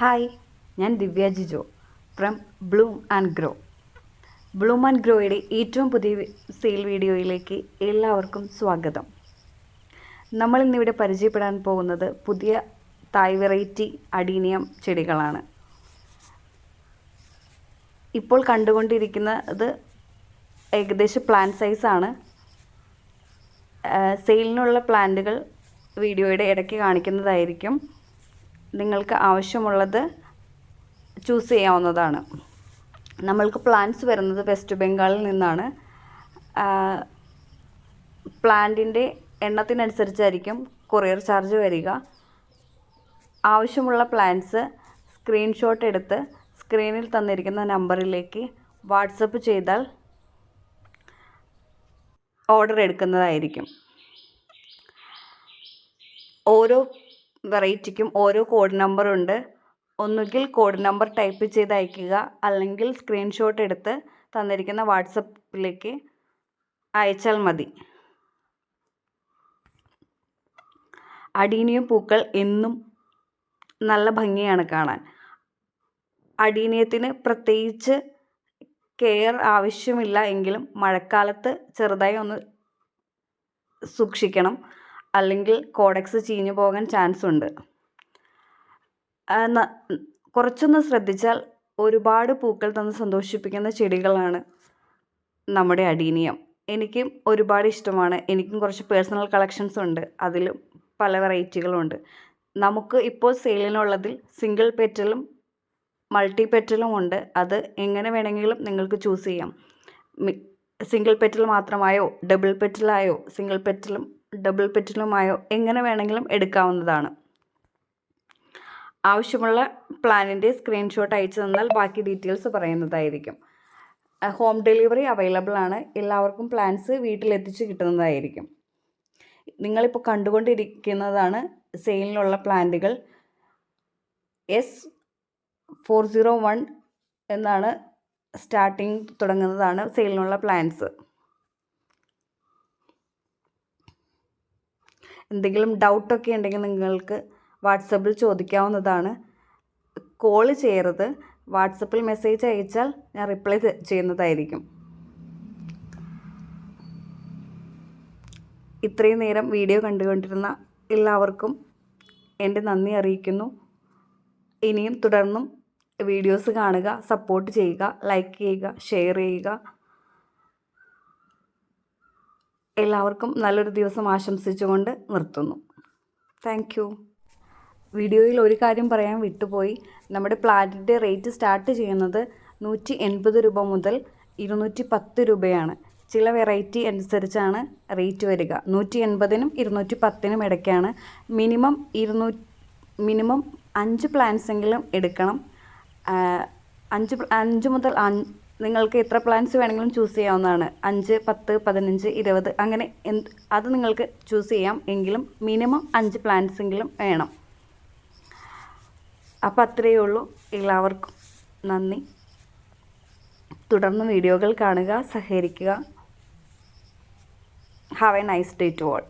Hi ഞാൻ Divya Jijo from Bloom and Grow Bloom and ഗ്രോയുടെ ഏറ്റവും പുതിയ സെയിൽ വീഡിയോയിലേക്ക് എല്ലാവർക്കും സ്വാഗതം. നമ്മൾ ഇന്നിവിടെ പരിചയപ്പെടാൻ പോകുന്നത് പുതിയ തായ് വെറൈറ്റി അഡീനിയം ചെടികളാണ്. ഇപ്പോൾ കണ്ടുകൊണ്ടിരിക്കുന്നത് ഏകദേശം പ്ലാൻ സൈസാണ് സെയിലിനുള്ള പ്ലാന്റുകൾ വീഡിയോയുടെ ഇടയ്ക്ക് കാണിക്കുന്നതായിരിക്കും. നിങ്ങൾക്ക് ആവശ്യമുള്ളത് ചൂസ് ചെയ്യാവുന്നതാണ്. നമ്മൾക്ക് പ്ലാന്റ്സ് വരുന്നത് വെസ്റ്റ് ബംഗാളിൽ നിന്നാണ്. പ്ലാന്റിന്റെ എണ്ണത്തിനനുസരിച്ചായിരിക്കും കൊറിയർ ചാർജ് വരിക. ആവശ്യമുള്ള പ്ലാന്റ്സ് സ്ക്രീൻഷോട്ട് എടുത്ത് സ്ക്രീനിൽ തന്നിരിക്കുന്ന നമ്പറിലേക്ക് വാട്സപ്പ് ചെയ്താൽ ഓർഡർ എടുക്കുന്നതായിരിക്കും. ഓരോ വെറൈറ്റിക്കും ഓരോ കോഡ് നമ്പറുണ്ട്. ഒന്നുകിൽ കോഡ് നമ്പർ ടൈപ്പ് ചെയ്ത് അയക്കുക അല്ലെങ്കിൽ സ്ക്രീൻഷോട്ട് എടുത്ത് തന്നിരിക്കുന്ന വാട്സപ്പിലേക്ക് അയച്ചാൽ മതി. അടീനിയം പൂക്കൾ എന്നും നല്ല ഭംഗിയാണ് കാണാൻ. അടീനിയത്തിന് പ്രത്യേകിച്ച് കെയർ ആവശ്യമില്ല എങ്കിലും മഴക്കാലത്ത് ചെറുതായി ഒന്ന് സൂക്ഷിക്കണം. അല്ലെങ്കിൽ കോഡക്സ് ചീഞ്ഞു പോകാൻ ചാൻസ് ഉണ്ട്. കുറച്ചൊന്ന് ശ്രദ്ധിച്ചാൽ ഒരുപാട് പൂക്കൾ തന്ന് സന്തോഷിപ്പിക്കുന്ന ചെടികളാണ് നമ്മുടെ അടീനിയം. എനിക്കും ഒരുപാട് ഇഷ്ടമാണ്. എനിക്കും കുറച്ച് പേഴ്സണൽ കളക്ഷൻസ് ഉണ്ട്. അതിലും പല വെറൈറ്റികളുണ്ട് നമുക്ക് ഇപ്പോൾ സെയിലിനുള്ളതിൽ സിംഗിൾ പെറ്റലും മൾട്ടി പെറ്റലും ഉണ്ട്. അത് എങ്ങനെ വേണമെങ്കിലും നിങ്ങൾക്ക് ചൂസ് ചെയ്യാം. സിംഗിൾ പെറ്റൽ മാത്രമായോ ഡബിൾ പെറ്റലായോ സിംഗിൾ പെറ്റലും ഡബിൾ പെറ്റിലുമായോ എങ്ങനെ വേണമെങ്കിലും എടുക്കാവുന്നതാണ്. ആവശ്യമുള്ള പ്ലാനിന്റെ സ്ക്രീൻഷോട്ട് അയച്ചു തന്നാൽ ബാക്കി ഡീറ്റെയിൽസ് പറയുന്നതായിരിക്കും. ഹോം ഡെലിവറി അവൈലബിൾ ആണ്. എല്ലാവർക്കും പ്ലാൻസ് വീട്ടിലെത്തിച്ച് കിട്ടുന്നതായിരിക്കും. നിങ്ങളിപ്പോൾ കണ്ടുകൊണ്ടിരിക്കുന്നതാണ് സെയിലിലുള്ള പ്ലാന്റുകൾ എസ് ഫോർ സീറോ വൺ എന്നാണ് സ്റ്റാർട്ടിങ് തുടങ്ങുന്നതാണ് സെയിലിനുള്ള പ്ലാൻസ് എന്തെങ്കിലും ഡൗട്ടൊക്കെ ഉണ്ടെങ്കിൽ നിങ്ങൾക്ക് വാട്സപ്പിൽ ചോദിക്കാവുന്നതാണ്. കോൾ ചെയ്യരുത്. വാട്സപ്പിൽ മെസ്സേജ് അയച്ചാൽ ഞാൻ റിപ്ലൈ ചെയ്യുന്നതായിരിക്കും. ഇത്രയും നേരം വീഡിയോ കണ്ടുകൊണ്ടിരുന്ന എല്ലാവർക്കും എന്റെ നന്ദി അറിയിക്കുന്നു. ഇനിയും തുടർന്നും വീഡിയോസ് കാണുക സപ്പോർട്ട് ചെയ്യുക ലൈക്ക് ചെയ്യുക ഷെയർ ചെയ്യുക. എല്ലാവർക്കും നല്ലൊരു ദിവസം ആശംസിച്ചുകൊണ്ട് നിർത്തുന്നു. താങ്ക് യു വീഡിയോയിൽ ഒരു കാര്യം പറയാൻ വിട്ടുപോയി. നമ്മുടെ പ്ലാറ്റിന്റെ റേറ്റ് സ്റ്റാർട്ട് ചെയ്യുന്നത് നൂറ്റി എൺപത് രൂപ മുതൽ ഇരുന്നൂറ്റി പത്ത് രൂപയാണ്. ചില വെറൈറ്റി അനുസരിച്ചാണ് റേറ്റ് വരിക. നൂറ്റി എൺപതിനും ഇരുന്നൂറ്റി പത്തിനും ഇടയ്ക്കാണ് മിനിമം ഇരുന്നൂ മിനിമം അഞ്ച് പ്ലാന്റ്സ് എങ്കിലും എടുക്കണം അഞ്ച് അഞ്ച് മുതൽ നിങ്ങൾക്ക് എത്ര പ്ലാൻസ് വേണമെങ്കിലും ചൂസ് ചെയ്യാവുന്നതാണ്. അഞ്ച് പത്ത് പതിനഞ്ച് ഇരുപത് അങ്ങനെ എന്ത് അത് നിങ്ങൾക്ക് ചൂസ് ചെയ്യാം. എങ്കിലും മിനിമം അഞ്ച് പ്ലാൻസ് എങ്കിലും വേണം. അപ്പോൾ അത്രയേ ഉള്ളൂ. എല്ലാവർക്കും നന്ദി. തുടർന്ന് വീഡിയോകൾ കാണുക സഹകരിക്കുക. Have a nice day to all